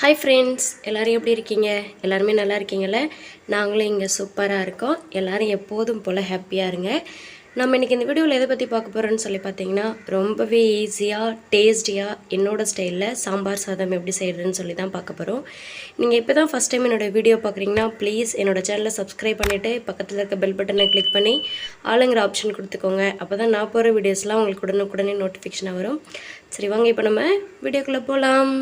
Hi friends எல்லோரும் எப்படி இருக்கீங்க? எல்லாருமே நல்லா இருக்கீங்கள நாங்களும் இங்கே சூப்பராக இருக்கோம். எல்லோரும் எப்போதும் போல் ஹாப்பியாக இருங்க. நம்ம இன்றைக்கி இந்த வீடியோவில் எதை பற்றி பார்க்க போகிறோன்னு சொல்லி பார்த்தீங்கன்னா ரொம்பவே ஈஸியாக டேஸ்டியாக என்னோடய ஸ்டைலில் சாம்பார் சாதம் எப்படி செய்கிறதுன்னு சொல்லி தான் பார்க்க போகிறோம் நீங்கள் இப்போ தான் ஃபஸ்ட் டைம் என்னோடய வீடியோ பார்க்குறீங்கன்னா ப்ளீஸ் என்னோடய சேனலை சப்ஸ்கிரைப் பண்ணிவிட்டு பக்கத்தில் இருக்க பெல் பட்டனை கிளிக் பண்ணி ஆளுங்கிற ஆப்ஷன் கொடுத்துக்கோங்க. அப்போ தான் நான் போகிற வீடியோஸ்லாம் உங்களுக்கு உடனுக்குடனே நோட்டிஃபிகேஷனாக வரும். சரி வாங்க இப்போ நம்ம வீடியோக்குள்ளே போகலாம்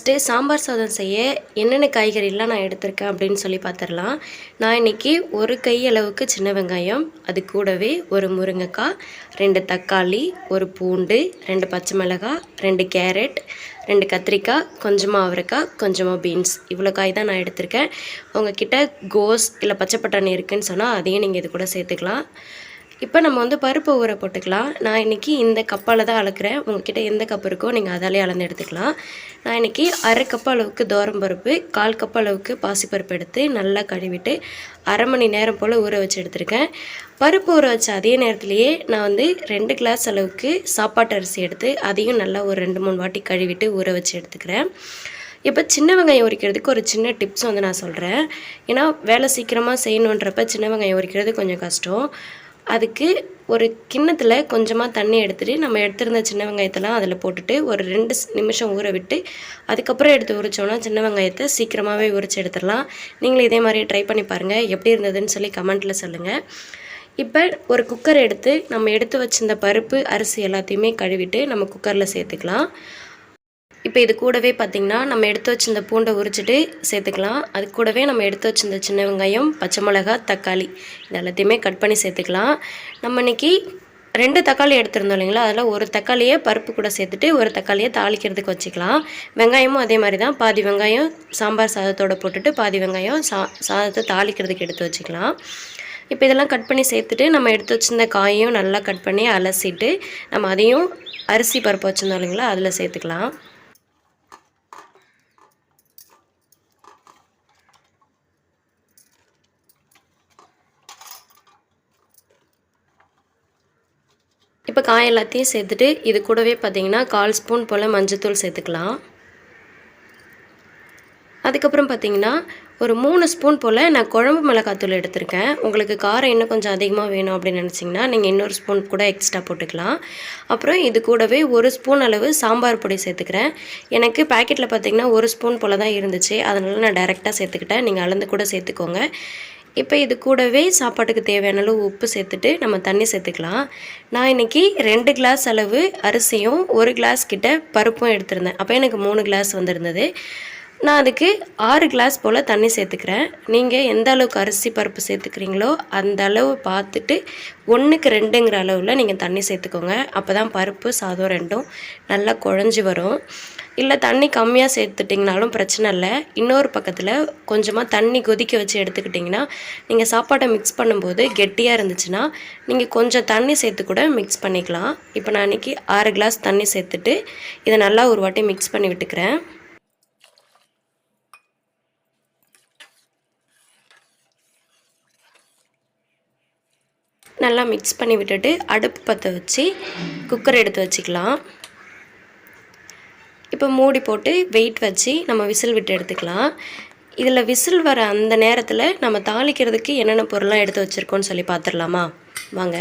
ஃபஸ்ட்டு சாம்பார் சாதம் செய்ய என்னென்ன காய்கறிலாம் நான் எடுத்திருக்கேன் அப்படின்னு சொல்லி பார்த்துடலாம் நான் இன்றைக்கி ஒரு கை அளவுக்கு சின்ன வெங்காயம் அது கூடவே ஒரு முருங்கைக்காய் ரெண்டு தக்காளி ஒரு பூண்டு ரெண்டு பச்சை மிளகாய் ரெண்டு கேரட் ரெண்டு கத்திரிக்காய் கொஞ்சமாக அவரைக்காய் கொஞ்சமாக பீன்ஸ். இவ்வளோ காய் தான் நான் எடுத்திருக்கேன். உங்ககிட்ட கோஸ் இல்லை பச்சை பட்டாணி இருக்குதுன்னு சொன்னால் அதையும் நீங்கள் இது கூட சேர்த்துக்கலாம். இப்போ நம்ம வந்து பருப்பு ஊற போட்டுக்கலாம். நான் இன்றைக்கி இந்த கப்பால் தான் அளக்குறேன். உங்ககிட்ட எந்த கப் இருக்கோ நீங்கள் அதாலே அளந்து எடுத்துக்கலாம். நான் இன்றைக்கி அரை கப் அளவுக்கு தோரம் பருப்பு கால் கப் அளவுக்கு பாசிப்பருப்பு எடுத்து நல்லா கழுவிட்டு அரை மணி நேரம் போல் ஊற வச்சு எடுத்திருக்கேன். பருப்பு ஊற வச்ச அதே நேரத்துலையே நான் வந்து ரெண்டு கிளாஸ் அளவுக்கு சாப்பாட்டு அரிசி எடுத்து அதையும் நல்லா ஒரு ரெண்டு மூணு வாட்டி கழுவிட்டு ஊற வச்சு எடுத்துக்கிறேன். இப்போ சின்ன வெங்காயம் உரிக்கிறதுக்கு ஒரு சின்ன டிப்ஸ் வந்து நான் சொல்கிறேன் ஏன்னா வேலை சீக்கிரமாக செய்யணுன்றப்ப சின்ன வெங்காயம் உரிக்கிறது கொஞ்சம் கஷ்டம். அதுக்கு ஒரு கிண்ணத்தில் கொஞ்சமாக தண்ணி எடுத்துகிட்டு நம்ம எடுத்திருந்த சின்ன வெங்காயத்தெல்லாம் அதில் போட்டுட்டு ஒரு ரெண்டு நிமிஷம் ஊற விட்டு அதுக்கப்புறம் எடுத்து உரிச்சோன்னா சின்ன வெங்காயத்தை சீக்கிரமாகவே உரிச்சு எடுத்துடலாம். நீங்களும் இதே மாதிரி ட்ரை பண்ணி பாருங்கள் எப்படி இருந்ததுன்னு சொல்லி கமெண்ட்டில் சொல்லுங்கள் இப்போ ஒரு குக்கர் எடுத்து நம்ம எடுத்து வச்சிருந்த பருப்பு அரிசி எல்லாத்தையுமே கழுவிட்டு நம்ம குக்கரில் சேர்த்துக்கலாம். இப்போ இது கூடவே பார்த்திங்கன்னா நம்ம எடுத்து வச்சிருந்த பூண்டை உரிச்சிட்டு சேர்த்துக்கலாம். அது கூடவே நம்ம எடுத்து வச்சிருந்த சின்ன வெங்காயம் பச்சை மிளகா தக்காளி இது எல்லாத்தையுமே கட் பண்ணி சேர்த்துக்கலாம். நம்ம இன்றைக்கி ரெண்டு தக்காளி எடுத்திருந்தோம் இல்லைங்களா? அதில் ஒரு தக்காளியை பருப்பு கூட சேர்த்துட்டு ஒரு தக்காளியை தாளிக்கிறதுக்கு வச்சுக்கலாம். வெங்காயமும் அதே மாதிரி தான் பாதி வெங்காயம் சாம்பார் சாதத்தோட போட்டுட்டு பாதி வெங்காயம் சா சாதத்தை தாளிக்கிறதுக்கு எடுத்து வச்சுக்கலாம். இப்போ இதெல்லாம் கட் பண்ணி சேர்த்துட்டு நம்ம எடுத்து வச்சிருந்த காயையும் நல்லா கட் பண்ணி அலசிட்டு நம்ம அதையும் அரிசி பருப்பு வச்சுருந்தோம் இல்லைங்களா? அதில் சேர்த்துக்கலாம். இப்போ காய் எல்லாத்தையும் சேர்த்துட்டு இது கூடவே பார்த்தீங்கன்னா கால் ஸ்பூன் போல் மஞ்சத்தூள் சேர்த்துக்கலாம். அதுக்கப்புறம் பார்த்தீங்கன்னா ஒரு மூணு ஸ்பூன் போல் நான் குழம்பு மிளகாத்தூள் எடுத்திருக்கேன். உங்களுக்கு காரம் இன்னும் கொஞ்சம் அதிகமாக வேணும் அப்படின்னு நினச்சிங்கன்னா நீங்கள் இன்னொரு ஸ்பூன் கூட எக்ஸ்ட்ரா போட்டுக்கலாம். அப்புறம் இது கூடவே ஒரு ஸ்பூன் அளவு சாம்பார் பொடி சேர்த்துக்கிறேன். எனக்கு பேக்கெட்டில் பார்த்தீங்கன்னா ஒரு ஸ்பூன் போல் தான் இருந்துச்சு. அதனால் நான் டைரெக்டாக சேர்த்துக்கிட்டேன். நீங்கள் அளந்து கூட சேர்த்துக்கோங்க. இப்போ இது கூடவே சாப்பாட்டுக்கு தேவையான அளவு உப்பு சேர்த்துட்டு நம்ம தண்ணி சேர்த்துக்கலாம். நான் இன்றைக்கி ரெண்டு கிளாஸ் அளவு அரிசியும் ஒரு கிளாஸ் கிட்ட பருப்பும் எடுத்திருந்தேன். அப்போ எனக்கு மூணு கிளாஸ் வந்திருந்தது. நான் அதுக்கு ஆறு கிளாஸ் போல் தண்ணி சேர்த்துக்கிறேன். நீங்கள் எந்த அளவுக்கு அரிசி பருப்பு சேர்த்துக்கிறீங்களோ அந்த அளவு பார்த்துட்டு ஒன்றுக்கு ரெண்டுங்கிற அளவில் நீங்கள் தண்ணி சேர்த்துக்கோங்க. அப்போ தான் பருப்பு சாதம் ரெண்டும் நல்லா குழஞ்சி வரும். இல்லை தண்ணி கம்மியாக சேர்த்துட்டிங்கனாலும் பிரச்சனை இல்லை. இன்னொரு பக்கத்தில் கொஞ்சமாக தண்ணி கொதிக்க வச்சு எடுத்துக்கிட்டிங்கன்னா நீங்கள் சாப்பாட்டை மிக்ஸ் பண்ணும்போது கெட்டியாக இருந்துச்சுன்னா நீங்கள் கொஞ்சம் தண்ணி சேர்த்து கூட மிக்ஸ் பண்ணிக்கலாம். இப்போ நான் இன்றைக்கி ஆறு கிளாஸ் தண்ணி சேர்த்துட்டு இதை நல்லா ஒரு வாட்டி மிக்ஸ் பண்ணி விட்டுக்கிறேன். நல்லா மிக்ஸ் பண்ணி விட்டுட்டு அடுப்பு பற்ற வச்சு குக்கர் எடுத்து வச்சுக்கலாம். இப்போ மூடி போட்டு வெயிட் வச்சு நம்ம விசில் விட்டு எடுத்துக்கலாம். இதில் விசில் வர அந்த நேரத்தில் நம்ம தாளிக்கிறதுக்கு என்னென்ன பொருளாக எடுத்து வச்சுருக்கோன்னு சொல்லி பார்த்துடலாமா வாங்க.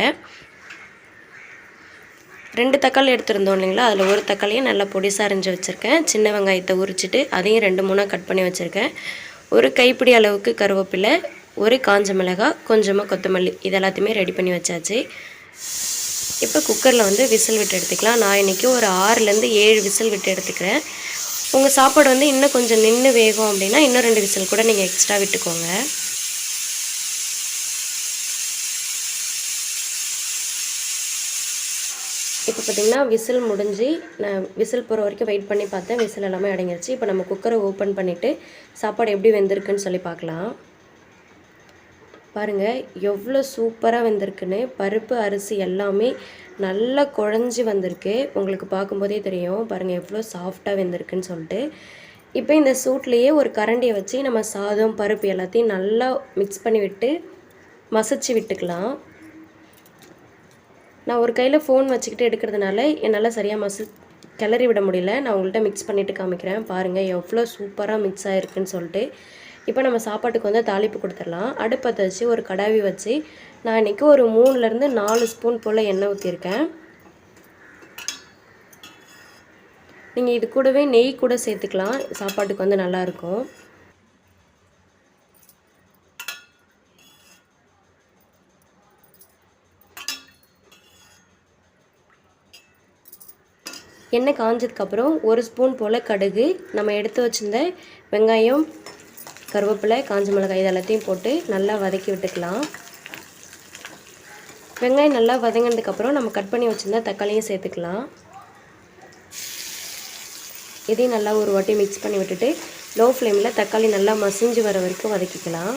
ரெண்டு தக்காளி எடுத்துருந்தோம் இல்லைங்களா? அதில் ஒரு தக்காளியை நல்லா பொடிசாக அரிஞ்சு வச்சுருக்கேன். சின்ன வெங்காயத்தை உரிச்சிட்டு அதையும் ரெண்டு மூணாக கட் பண்ணி வச்சுருக்கேன். ஒரு கைப்பிடி அளவுக்கு கருவேப்பிலை ஒரு காஞ்ச மிளகாய் கொஞ்சமாக கொத்தமல்லி இது எல்லாத்தையுமே ரெடி பண்ணி வச்சாச்சு. இப்போ குக்கரில் வந்து விசில் விட்டு எடுத்துக்கலாம். நான் இன்றைக்கி ஒரு ஆறுலேருந்து ஏழு விசில் விட்டு எடுத்துக்கிறேன். உங்கள் சாப்பாடு வந்து இன்னும் கொஞ்சம் நின்று வேகும் அப்படின்னா இன்னும் ரெண்டு விசில் கூட நீங்கள் எக்ஸ்ட்ரா விட்டுக்கோங்க. இப்போ பார்த்தீங்கன்னா விசில் முடிஞ்சு நான் விசில் போகிற வரைக்கும் வெயிட் பண்ணி பார்த்தேன். விசில் எல்லாமே அடங்கிருச்சு. இப்போ நம்ம குக்கரை ஓப்பன் பண்ணிவிட்டு சாப்பாடு எப்படி வெந்திருக்குன்னு சொல்லி பார்க்கலாம். பாருங்கள் எவ்வளோ சூப்பராக வந்திருக்குன்னு. பருப்பு அரிசி எல்லாமே நல்லா குழஞ்சி வந்திருக்கு. உங்களுக்கு பார்க்கும்போதே தெரியும். பாருங்கள் எவ்வளோ சாஃப்டாக வெந்திருக்குன்னு சொல்லிட்டு. இப்போ இந்த சூட்லேயே ஒரு கரண்டியை வச்சு நம்ம சாதம் பருப்பு எல்லாத்தையும் நல்லா மிக்ஸ் பண்ணி விட்டு மசிச்சு விட்டுக்கலாம். நான் ஒரு கையில் ஃபோன் வச்சுக்கிட்டு எடுக்கிறதுனால என்னால் சரியாக மசி கிளறி விட முடியல. நான் உங்கள்கிட்ட மிக்ஸ் பண்ணிவிட்டு காமிக்கிறேன். பாருங்கள் எவ்வளோ சூப்பராக மிக்ஸ் ஆகிருக்குன்னு சொல்லிட்டு. இப்போ நம்ம சாப்பாட்டுக்கு வந்து தாளிப்பு கொடுத்துடலாம். அடுப்பத்தை வச்சு ஒரு கடாவி வச்சு நான் இன்றைக்கி ஒரு மூணுலேருந்து நாலு ஸ்பூன் போல் எண்ணெய் ஊற்றிருக்கேன் நீங்கள் இது கூடவே நெய் கூட சேர்த்துக்கலாம். சாப்பாட்டுக்கு வந்து நல்லாயிருக்கும் எண்ணெய் காஞ்சதுக்கப்புறம் ஒரு ஸ்பூன் போல் கடுகு. நம்ம எடுத்து வச்சிருந்த வெங்காயம் கருவேப்பிலை காஞ்ச மிளகாய் இது எல்லாத்தையும் போட்டு நல்லா வதக்கி விட்டுக்கலாம். வெங்காயம் நல்லா வதங்கினதுக்கப்புறம் நம்ம கட் பண்ணி வச்சுருந்த தக்காளியும் சேர்த்துக்கலாம். இதையும் நல்லா ஒரு வாட்டி மிக்ஸ் பண்ணி விட்டுட்டு லோ ஃப்ளேமில் தக்காளி நல்லா மசிஞ்சு வர வரைக்கும் வதக்கிக்கலாம்.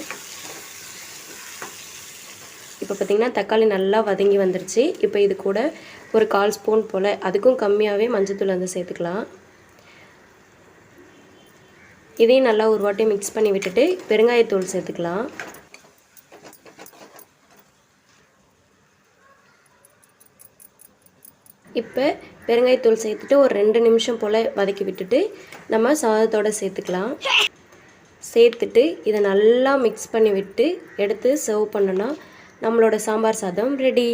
இப்போ பார்த்திங்கன்னா தக்காளி நல்லா வதங்கி வந்துருச்சு. இப்போ இது கூட ஒரு கால் ஸ்பூன் போல் அதுக்கும் கம்மியாகவே மஞ்சத்தூள் வந்து சேர்த்துக்கலாம். இதையும் நல்லா ஒரு வாட்டி மிக்ஸ் பண்ணி விட்டுட்டு பெருங்காயத்தூள் சேர்த்துக்கலாம். இப்போ பெருங்காயத்தூள் சேர்த்துட்டு ஒரு ரெண்டு நிமிஷம் போல் வதக்கி விட்டுட்டு நம்ம சாதத்தோடு சேர்த்துக்கலாம். சேர்த்துட்டு இதை நல்லா மிக்ஸ் பண்ணி விட்டு எடுத்து சர்வ் பண்ணோன்னா நம்மளோட சாம்பார் சாதம் ரெடி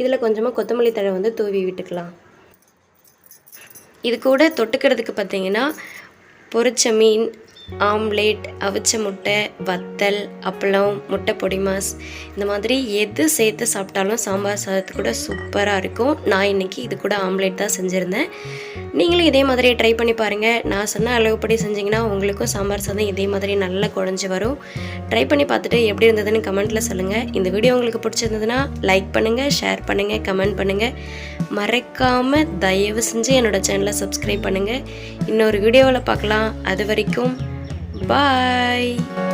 இதில் கொஞ்சமாக கொத்தமல்லி தழை வந்து தூவி விட்டுக்கலாம். இது கூட தொட்டுக்கிறதுக்கு பார்த்திங்கன்னா பொரிச்ச மீன் ஆம்லேட் அவிச்ச முட்டை வத்தல் அப்பளம் முட்டை பொடிமாஸ் இந்த மாதிரி எது சேர்த்து சாப்பிட்டாலும் சாம்பார் சாதத்து கூட சூப்பராக இருக்கும். நான் இன்றைக்கி இது கூட ஆம்லேட் தான் செஞ்சுருந்தேன். நீங்களும் இதே மாதிரி ட்ரை பண்ணி பாருங்கள் நான் சொன்ன அளவுப்படி செஞ்சிங்கன்னா உங்களுக்கும் சாம்பார் சாதம் இதே மாதிரி நல்லா குழஞ்சி வரும். ட்ரை பண்ணி பார்த்துட்டு எப்படி இருந்ததுன்னு கமெண்ட்டில் சொல்லுங்கள் இந்த வீடியோ உங்களுக்கு பிடிச்சிருந்ததுன்னா லைக் பண்ணுங்கள் ஷேர் பண்ணுங்கள் கமெண்ட் பண்ணுங்கள் மறக்காமல் தயவு செஞ்சு என்னோடய சேனலை சப்ஸ்கிரைப் பண்ணுங்கள் இன்னொரு வீடியோவில் பார்க்கலாம். அது வரைக்கும் Bye!